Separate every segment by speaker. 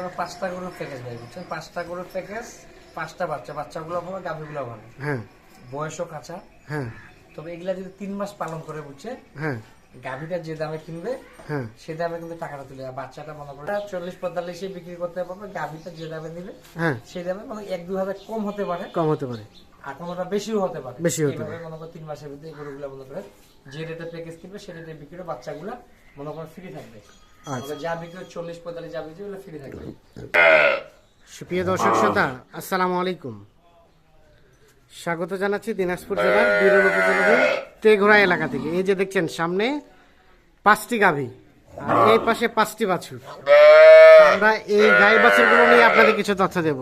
Speaker 1: করেন পাঁচটা গরুর প্যাকেজ ভাই বুঝছেন? পাঁচটা গরুর প্যাকেজ পাঁচটা বাচ্চা বাচ্চাগুলো ভালো গাভিগুলো ভালো
Speaker 2: হ্যাঁ।
Speaker 1: বয়সও কাঁচা।
Speaker 2: হ্যাঁ।
Speaker 1: তবে এগুলা যদি তিন মাস পালন করে বুঝছে
Speaker 2: হ্যাঁ।
Speaker 1: গাভিটা যে দামে কিনবে
Speaker 2: হ্যাঁ।
Speaker 1: সে দামে কিন্তু টাকাটা তুলে বাচ্চাটা মনে করে চল্লিশ পঁয়তাল্লিশে বিক্রি করতে পারবে গাভিটা যে দামে নিবে
Speaker 2: হ্যাঁ।
Speaker 1: সেই দামে মানে এক দু হাজার কম হতে পারে।
Speaker 2: কম হতে পারে।
Speaker 1: আর কোনোটা বেশিও হতে পারে।
Speaker 2: বেশি হতে
Speaker 1: এইভাবে মনে করো তিন মাসের ভিতরে গরুগুলো মনে করে যে রেটে প্যাকেজ কিনবে সে রেটে বিক্রি করে বাচ্চাগুলা মনে করো ফ্রি থাকবে। যা বিক্রি চল্লিশ পঁয়তাল্লিশ যা বিক্রি ফ্রি থাকবে।
Speaker 2: সুপ্রিয় দর্শক শ্রোতা আসসালামু আলাইকুম। স্বাগত জানাচ্ছি দিনাজপুর জেলার বিরল উপজেলার তেঘোড়া এলাকা থেকে। এই যে দেখছেন সামনে পাঁচটি গাভী আর এই পাশে পাঁচটি বাছুর। আমরা এই গাই বাছুরগুলো নিয়ে আপনাদের কিছু তথ্য দেব।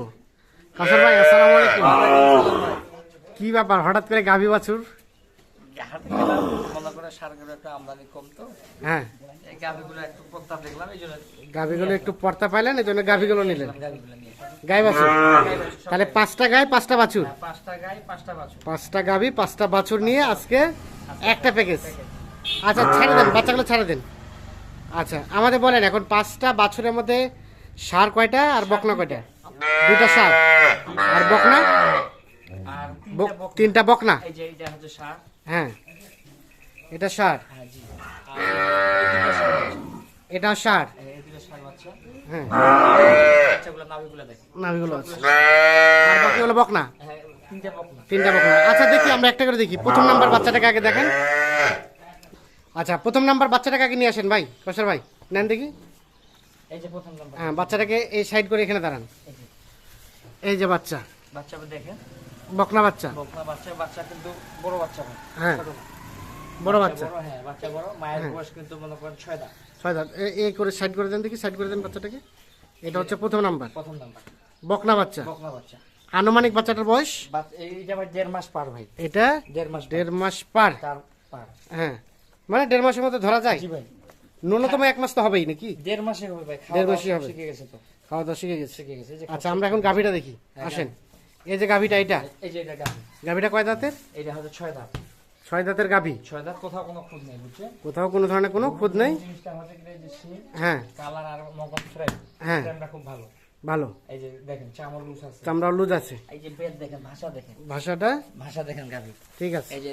Speaker 2: কাসর ভাই আসসালামু আলাইকুম। কি ব্যাপার? হঠাৎ করে গাভী বাছুর?
Speaker 1: হাটে গেলাম, মনে করে সারগুলো একটু আমদানি কম তো।
Speaker 2: হ্যাঁ।
Speaker 1: এই গাভিগুলো একটু প্রস্তাব দেখলাম এই জন্য
Speaker 2: গাভীগুলো একটু পর্তা পাইলেন এই জন্য গাভীগুলো নিলেন।
Speaker 1: গাভিগুলো নিয়ে
Speaker 2: গাই বাছুর? তাহলে পাঁচটা গায়ে পাঁচটা বাছুর?
Speaker 1: হ্যাঁ, পাঁচটা গাই পাঁচটা বাছুর।
Speaker 2: পাঁচটা গাভী পাঁচটা বাছুর নিয়ে আজকে একটা প্যাকেজ আচ্ছা ছেড়ে দেন বাচ্চাগুলো ছেড়ে দেন। আচ্ছা আমাদের বলেন এখন পাঁচটা বাছুরের মধ্যে সার কয়টা আর বকনা কয়টা? দুইটা সার। আর বকনা?
Speaker 1: তিনটা
Speaker 2: বক-
Speaker 1: বক-
Speaker 2: তিনটা বকনা?
Speaker 1: এই যে এটা হচ্ছে সার।
Speaker 2: হ্যাঁ। এটা সার
Speaker 1: হ্যাঁ।
Speaker 2: এটাও সার হ্যাঁ।
Speaker 1: বাচ্চাগুলো নাভিগুলো
Speaker 2: আছে। বাকিগুলো বকনা?
Speaker 1: হ্যাঁ তিনটা বকনা।
Speaker 2: আচ্ছা দেখি আমরা একটা করে দেখি। প্রথম নাম্বার বাচ্চাটাকে আগে দেখেন। আচ্ছা প্রথম নাম্বার বাচ্চাটাকে আগে নিয়ে আসেন ভাই কসার ভাই। নেন দেখি।
Speaker 1: এই যে প্রথম নাম্বার।
Speaker 2: হ্যাঁ বাচ্চাটাকে এই সাইড করে এখানে দাঁড়ান।
Speaker 1: এই যে।
Speaker 2: বাচ্চা।
Speaker 1: বাচ্চা দেখে
Speaker 2: বকনা বাচ্চা?
Speaker 1: বকনা বাচ্চা বাচ্চা কিন্তু বড় বাচ্চা
Speaker 2: হ্যাঁ। বড় বাচ্চা
Speaker 1: বড় হ্যাঁ বাচ্চা বড়। মায়ের বয়স কিন্তু মনে করেন ছয় দাঁত।
Speaker 2: ছয় দাঁত। এই করে সাইড করে দেন দেখি সাইড করে দেন বাচ্চাটাকে। এটা হচ্ছে প্রথম নাম্বার।
Speaker 1: প্রথম নাম্বার।
Speaker 2: বকনা বাচ্চা।
Speaker 1: বকনা বাচ্চা।
Speaker 2: আনুমানিক বাচ্চাটার বয়স?
Speaker 1: এইটা ভাই দেড় মাস পার ভাই।
Speaker 2: এটা?
Speaker 1: দেড় মাস।
Speaker 2: দেড় মাস পার? হ্যাঁ। মানে দেড় মাসের মধ্যে ধরা যায়?
Speaker 1: জি ভাই।
Speaker 2: ন্যূনতম এক মাস তো হবেই নাকি?
Speaker 1: দেড় মাসে হবে ভাই। খাওয়া
Speaker 2: দেড়
Speaker 1: সব
Speaker 2: হবে।
Speaker 1: শিখে গেছে তো।
Speaker 2: খাওয়া দাওয়া শিখে গেছে।
Speaker 1: শিখে গেছে।
Speaker 2: আচ্ছা আমরা এখন গাভীটা দেখি। আসেন। এই যে গাভীটা এটা
Speaker 1: এই যে এটা গাভী।
Speaker 2: গাভীটা কয় দাঁতের?
Speaker 1: এটা হচ্ছে ছয় দাঁত।
Speaker 2: ছয় দাঁতের গাভী?
Speaker 1: ছয় দাঁত কোথাও কোনো খুঁজ নেই বুঝছে?
Speaker 2: কোথাও কোনো ধরনের কোনো খুদ নেই?
Speaker 1: জিনিসটা হচ্ছে কি এই যে শিং
Speaker 2: হ্যাঁ।
Speaker 1: কালার আর মগম ফ্রেম
Speaker 2: হ্যাঁ।
Speaker 1: ফ্রেমটা খুব ভালো।
Speaker 2: ভালো।
Speaker 1: এই যে দেখেন চামড় লুজ আছে।
Speaker 2: চামড়া লুজ আছে।
Speaker 1: এই যে বেদ দেখেন ভাষা দেখেন।
Speaker 2: ভাষাটা?
Speaker 1: ভাষা দেখেন গাভী।
Speaker 2: ঠিক আছে।
Speaker 1: এই যে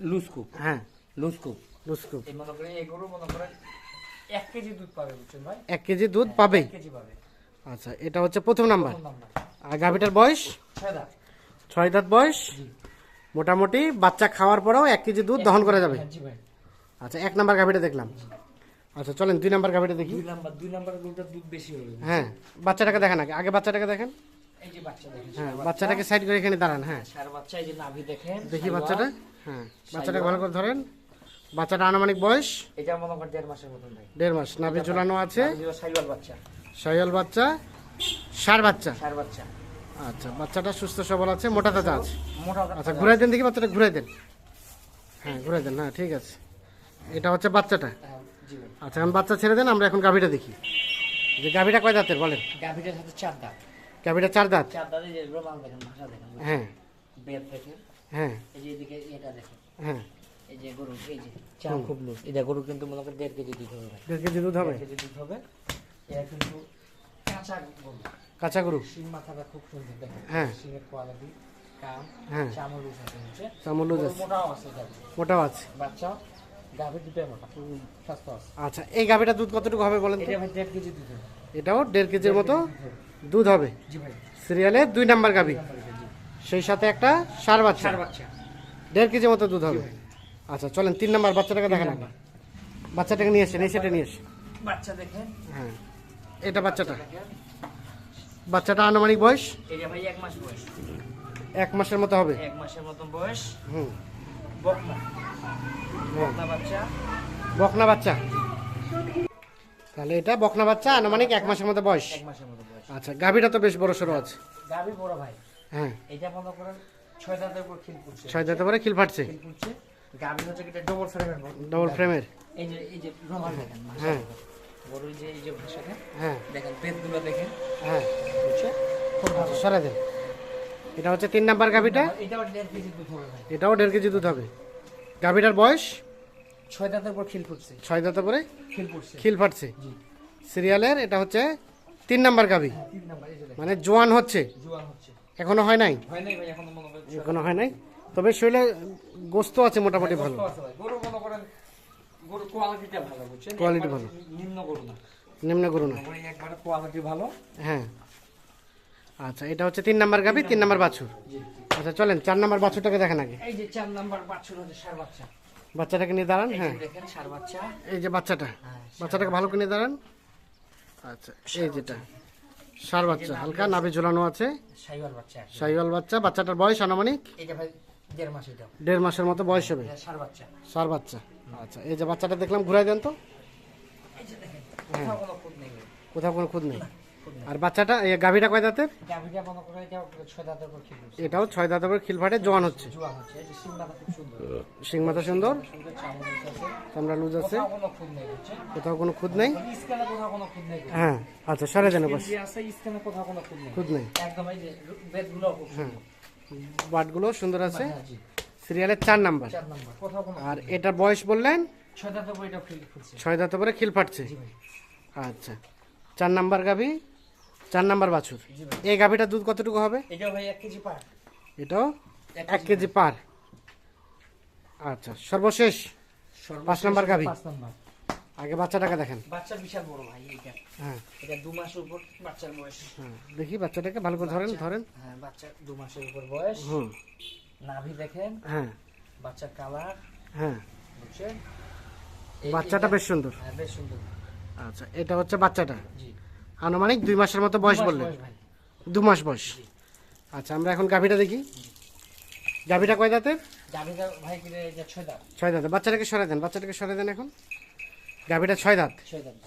Speaker 1: লুজ কুপ
Speaker 2: হ্যাঁ।
Speaker 1: লুজ কুপ
Speaker 2: লুজ খুব
Speaker 1: এই মনে করেন এগুলো মনে করেন এক কেজি দুধ পাবে বুঝছেন ভাই?
Speaker 2: এক কেজি দুধ পাবেই।
Speaker 1: এক কেজি পাবে।
Speaker 2: আচ্ছা এটা হচ্ছে প্রথম নাম্বার।
Speaker 1: প্রথম নাম্বার।
Speaker 2: আর গাভীটার বয়স?
Speaker 1: ছয় দাঁত।
Speaker 2: বয়স? মোটামুটি বাচ্চা খাওয়ার পরেও এক কেজি দুধ দহন করা যাবে?
Speaker 1: হ্যাঁ,
Speaker 2: আচ্ছা এক নাম্বার গাভীটা দেখলাম। আচ্ছা চলেন দুই নাম্বার গাভীটা দেখি।
Speaker 1: দুই নাম্বার দুই নাম্বারের গরুটার দুধ বেশি হবে।
Speaker 2: হ্যাঁ বাচ্চাটাকে দেখেন আগে। আগে বাচ্চাটাকে দেখেন।
Speaker 1: এই যে বাচ্চা দেখেন
Speaker 2: হ্যাঁ বাচ্চাটাকে সাইড করে এখানে দাঁড়ান হ্যাঁ।
Speaker 1: সার বাচ্চা এই যে নাভি দেখেন
Speaker 2: দেখি বাচ্চাটা। হ্যাঁ বাচ্চাটাকে ভালো করে ধরেন। বাচ্চাটা আনুমানিক বয়স?
Speaker 1: এটা মনে করেন দেড় মাসের মতন
Speaker 2: দেড় মাস। নাভি ঝুলানো আছে।
Speaker 1: সাইওয়াল বাচ্চা।
Speaker 2: শয়াল বাচ্চা সার বাচ্চা।
Speaker 1: সার বাচ্চা।
Speaker 2: আচ্ছা বাচ্চাটা সুস্থ সবল আছে মোটা তাজা আছে? আচ্ছা ঘুরাই দেন দেখি বাচ্চাটা ঘুরাই দেন। হ্যাঁ ঘুরাই দেন হ্যাঁ ঠিক আছে। এটা হচ্ছে বাচ্চাটা। আচ্ছা এখন বাচ্চা ছেড়ে দেন আমরা এখন গাভীটা দেখি। যে গাভীটা কয় দাঁতের বলেন?
Speaker 1: গাভিটার সাথে চার দাঁত।
Speaker 2: গাভীটা চার দাঁত?
Speaker 1: চার দাঁতে যে রোমান দেখেন ভাষা দেখেন
Speaker 2: হ্যাঁ।
Speaker 1: বেদ দেখেন।
Speaker 2: হ্যাঁ।
Speaker 1: এই যে এদিকে এটা দেখেন।
Speaker 2: হ্যাঁ।
Speaker 1: এই যে গরু এই যে চা খুব লুজ এটা গরু কিন্তু মনে করেন দেড় কেজি দুধ হবে।
Speaker 2: দেড় কেজি দুধ হবে?
Speaker 1: দেড় কেজি দুধ হবে। এটা কিন্তু কাঁচা গরু।
Speaker 2: কাঁচা গরু
Speaker 1: শিং মাথাটা খুব সুন্দর দেখেন।
Speaker 2: হ্যাঁ।
Speaker 1: শিংয়ের কোয়ালিটি কাম
Speaker 2: হ্যাঁ।
Speaker 1: চামড় লুজ আছে
Speaker 2: আছে।
Speaker 1: মোটাও আছে
Speaker 2: মোটাও আছে।
Speaker 1: বাচ্চা গাভি দুটোই মোটা। স্বাস্থ্য আছে।
Speaker 2: আচ্ছা এই গাভীটা দুধ কতটুকু হবে বলেন তো?
Speaker 1: এটা ভাই দেড় কেজি দুধ
Speaker 2: এটাও দেড় কেজির মতো দুধ হবে।
Speaker 1: জি ভাই।
Speaker 2: সিরিয়ালে দুই নাম্বার গাভী। সেই সাথে একটা সার বাচ্চা।
Speaker 1: চার বাচ্চা।
Speaker 2: দেড় কেজি মতো দুধ হবে। আচ্ছা চলেন তিন নাম্বার বাচ্চাটাকে দেখেন বাচ্চাটাকে নিয়ে এসেন এই সেটা নিয়ে এসে
Speaker 1: বাচ্চা দেখেন।
Speaker 2: হ্যাঁ। এটা বাচ্চাটা। বাচ্চাটা আনুমানিক বয়স?
Speaker 1: এটা ভাই এক মাস বয়স।
Speaker 2: এক মাসের মতো হবে?
Speaker 1: এক মাসের মতন বয়স।
Speaker 2: হুম।
Speaker 1: বকনা। বকনা বাচ্চা।
Speaker 2: বকনা বাচ্চা। তাহলে এটা বকনা বাচ্চা আনুমানিক এক মাসের মতো বয়স।
Speaker 1: এক মাসের মতো বয়স।
Speaker 2: আচ্ছা গাভীটা তো বেশ বড় সড়ো আছে।
Speaker 1: গাভি বড় ভাই।
Speaker 2: হ্যাঁ।
Speaker 1: এটা মনে করেন ছয় দাঁতের উপর খিল পড়ছে।
Speaker 2: ছয় দাঁতে পরে খিল ফাটছে?
Speaker 1: খিল পড়ছে। গাভি হচ্ছে কি ডবল ফ্রেমের
Speaker 2: ডবল ফ্রেমের
Speaker 1: এই যে এই যে রোমান
Speaker 2: হ্যাঁ।
Speaker 1: দেখেন। গরুর যে এই যে ভাষাটা
Speaker 2: হ্যাঁ।
Speaker 1: দেখেন পেটগুলো দেখেন।
Speaker 2: হ্যাঁ। দেন। এটা হচ্ছে তিন নাম্বার গাভীটা।
Speaker 1: এটাও দেড় কেজি দুধ হবে ভাই।
Speaker 2: এটাও দেড় কেজি দুধ হবে। গাভীটার বয়স?
Speaker 1: ছয় দাঁতের উপর খিল পড়ছে
Speaker 2: ছয় দাঁতে পরে
Speaker 1: খিল
Speaker 2: ফাটছে। সিরিয়ালের এটা হচ্ছে তিন নাম্বার গাভি।
Speaker 1: হ্যাঁ,
Speaker 2: মানে জোয়ান হচ্ছে। এখনও হয় নাই?
Speaker 1: হয়
Speaker 2: এখনও হয়। নাই। তবে শরীরে গোস্ত আছে মোটামুটি ভালো।
Speaker 1: আছে ভাই। গরু কোয়ালিটিটা ভালো বুঝছেন?
Speaker 2: Quality ভালো।
Speaker 1: নিম্ন গরু না।
Speaker 2: নিম্ন করু না।
Speaker 1: একবারে কোয়ালিটি ভালো।
Speaker 2: হ্যাঁ। আচ্ছা এটা হচ্ছে তিন নাম্বার তিন নাম্বার বাছুর। আচ্ছা চলেন চার নাম্বার বাছুরটাকে দেখেন আগে।
Speaker 1: এই যে চার নাম্বার বাছুর হচ্ছে সার বাচ্চা।
Speaker 2: বাচ্চাটাকে নিয়ে দাঁড়ান হ্যাঁ।
Speaker 1: দেখেন সার বাচ্চা।
Speaker 2: এই যে বাচ্চাটা
Speaker 1: হ্যাঁ
Speaker 2: বাচ্চাটাকে ভালো করে নিয়ে দাঁড়ান। আচ্ছা এই যেটা সার বাচ্চা হালকা নাভি ঝোলানো আছে।
Speaker 1: সাইওয়াল বাচ্চা।
Speaker 2: সাইওয়াল বাচ্চা বাচ্চাটার বয়স আনুমানিক?
Speaker 1: এটা ভাই দেড় মাস এটা
Speaker 2: দেড় মাসের মতো বয়স হবে?
Speaker 1: সার বাচ্চা।
Speaker 2: সার বাচ্চা। আচ্ছা এই যে বাচ্চাটা দেখলাম ঘুরাই দেন তো।
Speaker 1: কোথাও কোনো খুদ নেই
Speaker 2: আর বাচ্চাটা এই গাভিটা কয় দাঁতের?
Speaker 1: ছয় উপর
Speaker 2: এটাও ছয় দাঁতের উপর খিলফাটে জোয়ান হচ্ছে। শিং মাথা সুন্দর।
Speaker 1: চামড়া
Speaker 2: লুজ আছে।
Speaker 1: কোথাও কোনো খুদ নেই
Speaker 2: হ্যাঁ আচ্ছা সরে দেন বাস
Speaker 1: যে আছে স্ক্যানে কোথাও কোনো খুদ নেই।
Speaker 2: খুদ নেই। বাটগুলো সুন্দর আছে।
Speaker 1: হ্যাঁ,
Speaker 2: সিরিয়ালের চার নাম্বার। আর এটার বয়স বললেন?
Speaker 1: ছয় এটা
Speaker 2: দাঁত উপরে খিল ফাটছে। আচ্ছা। চার নাম্বার গাভি? চার নাম্বার বাছুর। এই গাভিটার দুধ কতটুকু হবে?
Speaker 1: এটা পার।
Speaker 2: এটাও এক কেজি পার। আচ্ছা সর্বশেষ পাঁচ নাম্বার গাভী। আগে বাচ্চাটাকে দেখেন।
Speaker 1: বাচ্চা বিশাল বড় ভাই এটা
Speaker 2: হ্যাঁ।
Speaker 1: এটা দু মাসের উপর বাচ্চার বয়স।
Speaker 2: হ্যাঁ দেখি বাচ্চাটাকে ভালো করে ধরেন ধরেন।
Speaker 1: হ্যাঁ বাচ্চা দু মাসের উপর বয়স।
Speaker 2: হুম।
Speaker 1: নাভি দেখেন।
Speaker 2: হ্যাঁ।
Speaker 1: বাচ্চার কালার।
Speaker 2: হ্যাঁ।
Speaker 1: বুঝছেন
Speaker 2: বাচ্চাটা বেশ সুন্দর।
Speaker 1: হ্যাঁ বেশ সুন্দর।
Speaker 2: আচ্ছা এটা হচ্ছে বাচ্চাটা।
Speaker 1: জি।
Speaker 2: আনুমানিক দুই মাসের মতো বয়স বললেন। দু মাস বয়স। আচ্ছা আমরা এখন গাভিটা দেখি। গাভিটা কয় দাঁতের?
Speaker 1: গাভিটা ভাই ছয় দাঁত।
Speaker 2: ছয় দাঁত বাচ্চাটাকে সরে দেন বাচ্চাটাকে সরে দেন এখন। গাভিটা ছয় দাঁত?
Speaker 1: ছয় দাঁত।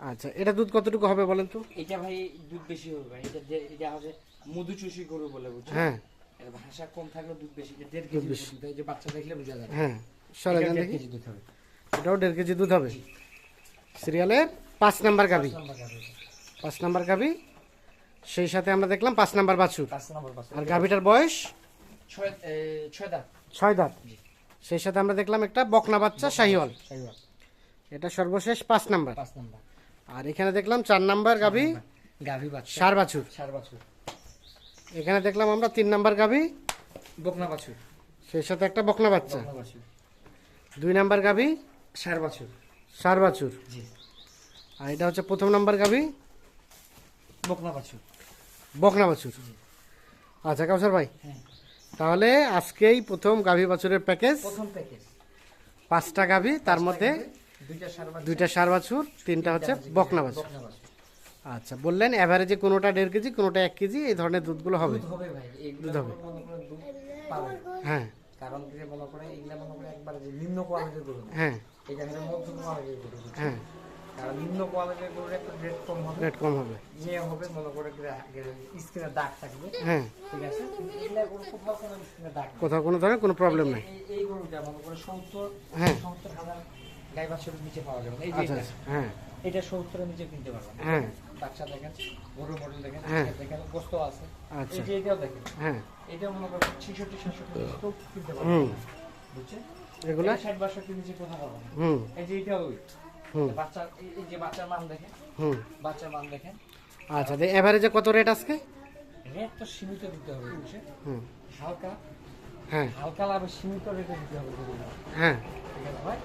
Speaker 2: আচ্ছা এটা দুধ কতটুকু হবে বলেন তো?
Speaker 1: এটা ভাই দুধ বেশি হবে ভাই। এটা এটা হচ্ছে মধু চুষি গরু বলে বুঝছেন?
Speaker 2: হ্যাঁ।
Speaker 1: এর ভাষা কম থাকলে দুধ বেশি এটা দেড় কেজি দুধ। যে বাচ্চা দেখলে বোঝা
Speaker 2: হ্যাঁ সরে
Speaker 1: দেড়
Speaker 2: দেখি।
Speaker 1: দুধ হবে।
Speaker 2: এটাও দেড় কেজি দুধ হবে। সিরিয়ালের পাঁচ নাম্বার গাভি।
Speaker 1: পাঁচ নাম্বার গাভি।
Speaker 2: সেই সাথে আমরা দেখলাম পাঁচ নাম্বার বাছুর। আর গাভিটার বয়স?
Speaker 1: ছয় ছয় দাঁত।
Speaker 2: ছয় দাঁত। সেই সাথে আমরা দেখলাম একটা বকনা বাচ্চা শাহিওয়াল।
Speaker 1: সাইওয়াল
Speaker 2: এটা সর্বশেষ পাঁচ নাম্বার।
Speaker 1: পাঁচ নাম্বার।
Speaker 2: আর এখানে দেখলাম চার নাম্বার গাভি
Speaker 1: গাভি বাচ্চা
Speaker 2: সার বাছুর।
Speaker 1: সার বাছুর।
Speaker 2: এখানে দেখলাম আমরা তিন নাম্বার গাভি।
Speaker 1: বকনা বাছুর।
Speaker 2: সেই সাথে একটা বকনা বাচ্চা। দুই নাম্বার গাভি
Speaker 1: সার বাছুর।
Speaker 2: সার বাছুর।
Speaker 1: জি।
Speaker 2: আর এটা হচ্ছে প্রথম নাম্বার গাভি।
Speaker 1: বকনা বাছুর।
Speaker 2: বকনা বাছুর। আচ্ছা কাউসার ভাই।
Speaker 1: হ্যাঁ।
Speaker 2: তাহলে আজকেই প্রথম গাভি বাছুরের প্যাকেজ।
Speaker 1: প্রথম প্যাকেজ।
Speaker 2: পাঁচটা গাভি তার মধ্যে
Speaker 1: দুইটা সার বাছুর
Speaker 2: তিনটা হচ্ছে বকনা বাছুর। আচ্ছা বললেন অ্যাভারেজে কোনোটা দেড় কেজি কোনোটা এক কেজি এই ধরনের দুধগুলো হবে।
Speaker 1: দুধ হবে।
Speaker 2: হ্যাঁ।
Speaker 1: কারণ মনে করে এগুলা মনে করে একবারে নিম্ন কোয়ালিটির গরু।
Speaker 2: হ্যাঁ।
Speaker 1: এটা হচ্ছে মধ্যম কোয়ালিটির গরু
Speaker 2: হ্যাঁ।
Speaker 1: কারণ নিম্ন কোয়ালিটির গরুর একটু রেট কম হবে।
Speaker 2: রেট কম হবে।
Speaker 1: হবে মনে করে স্কিনের দাগ থাকবে।
Speaker 2: হ্যাঁ।
Speaker 1: ঠিক আছে? এগুলা গরু কোথাও কোনো স্কিনের দাগ
Speaker 2: কোথাও কোনো ধরনের কোনো প্রবলেম নাই।
Speaker 1: এই- এই গরুটা মনে করে সত্তর
Speaker 2: হ্যাঁ।
Speaker 1: সত্তর হাজার গাই বাছুরের নিচে পাওয়া যাবে এই যে
Speaker 2: আচ্ছা আচ্ছা, হ্যাঁ।
Speaker 1: এটা সত্তরের নিচে কিনতে পারবেন
Speaker 2: হ্যাঁ।
Speaker 1: বাচ্চা দেখেন মডেল দেখেন
Speaker 2: হ্যাঁ।
Speaker 1: দেখেন গোস্ত আছে।
Speaker 2: আচ্ছা।
Speaker 1: এই যে এটাও দেখেন
Speaker 2: হ্যাঁ।
Speaker 1: এটা মনে করেন ছিষট্টি সাতষট্টি কিনতে পারবেন। বুঝছেন?
Speaker 2: এগুলা?
Speaker 1: ষাট বাষট্টি নিচে কোথাও পাবেন
Speaker 2: হুম।
Speaker 1: এই যে এটা বাচ্চা এই- যে বাচ্চার মান দেখেন।
Speaker 2: হুম।
Speaker 1: বাচ্চার মান দেখেন।
Speaker 2: আচ্ছা এভারেজে কত রেট আজকে?
Speaker 1: রেট তো সীমিত দিতে হবে বুঝছেন?
Speaker 2: হুম।
Speaker 1: হালকা।
Speaker 2: হ্যাঁ।
Speaker 1: হালকা লাভে সীমিত রেটে দিতে হবে
Speaker 2: হ্যাঁ।
Speaker 1: ঠিক আছে ভাই?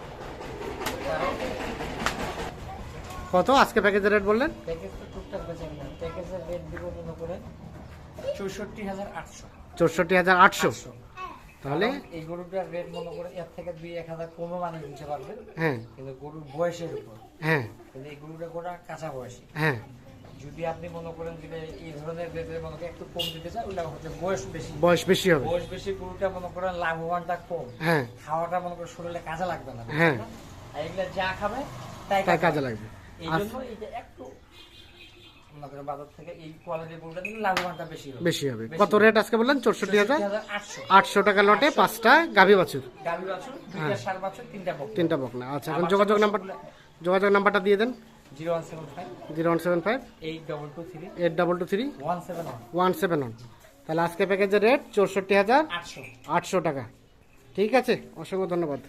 Speaker 2: কত? আজকে প্যাকেজের রেট বললেন?
Speaker 1: প্যাকেজ তো টুকটাক বেচেন না প্যাকেজের রেট দিব করেন চৌষট্টি হাজার আটশো।
Speaker 2: চৌষট্টি হাজার আটশো। তাহলে?
Speaker 1: এই গরুটার রেট মনে করে এর থেকে দুই এক হাজার কমে মানুষ দিতে পারবে।
Speaker 2: হ্যাঁ।
Speaker 1: কিন্তু গরুর বয়সের উপর।
Speaker 2: হ্যাঁ।
Speaker 1: কিন্তু এই গরুটা গোটা কাঁচা বয়সী।
Speaker 2: হ্যাঁ।
Speaker 1: যদি আপনি মনে করেন যে এই ধরনের রেটের মনে করেন একটু কম দিতে চান ওটা হচ্ছে বয়স বেশি।
Speaker 2: বয়স বেশি হবে।
Speaker 1: বয়স বেশি গরুটা মনে করেন লাভবানটা কম।
Speaker 2: হ্যাঁ।
Speaker 1: খাওয়াটা মনে করেন শরীরে কাজে লাগবে না।
Speaker 2: হ্যাঁ।
Speaker 1: আর এগুলা যা খাবে তাই কাজে
Speaker 2: লাগবে।
Speaker 1: এই জন্য এটা একটু বাজার থেকে এই কোয়ালিটির গরুটা কিন্তু লাভবানটা বেশি হবে।
Speaker 2: বেশি হবে। কত রেট আজকে বললেন? চৌষট্টি হাজার?
Speaker 1: আটশো।
Speaker 2: টাকা লটে পাঁচটা গাভি বাছুর।
Speaker 1: গাভী বাছুর দুইটা সার বাছুর
Speaker 2: তিনটা বকনা। আচ্ছা এখন যোগাযোগ নাম্বার যোগাযোগ নাম্বারটা দিয়ে দেন।
Speaker 1: Zero one seven five.
Speaker 2: Zero one seven five.
Speaker 1: Eight double two three.
Speaker 2: Eight double two three.
Speaker 1: One seven one.
Speaker 2: One seven one. তাহলে আজকে প্যাকেজের রেট চৌষট্টি হাজার
Speaker 1: আটশো।
Speaker 2: আটশো টাকা। ঠিক আছে? অসংখ্য ধন্যবাদ।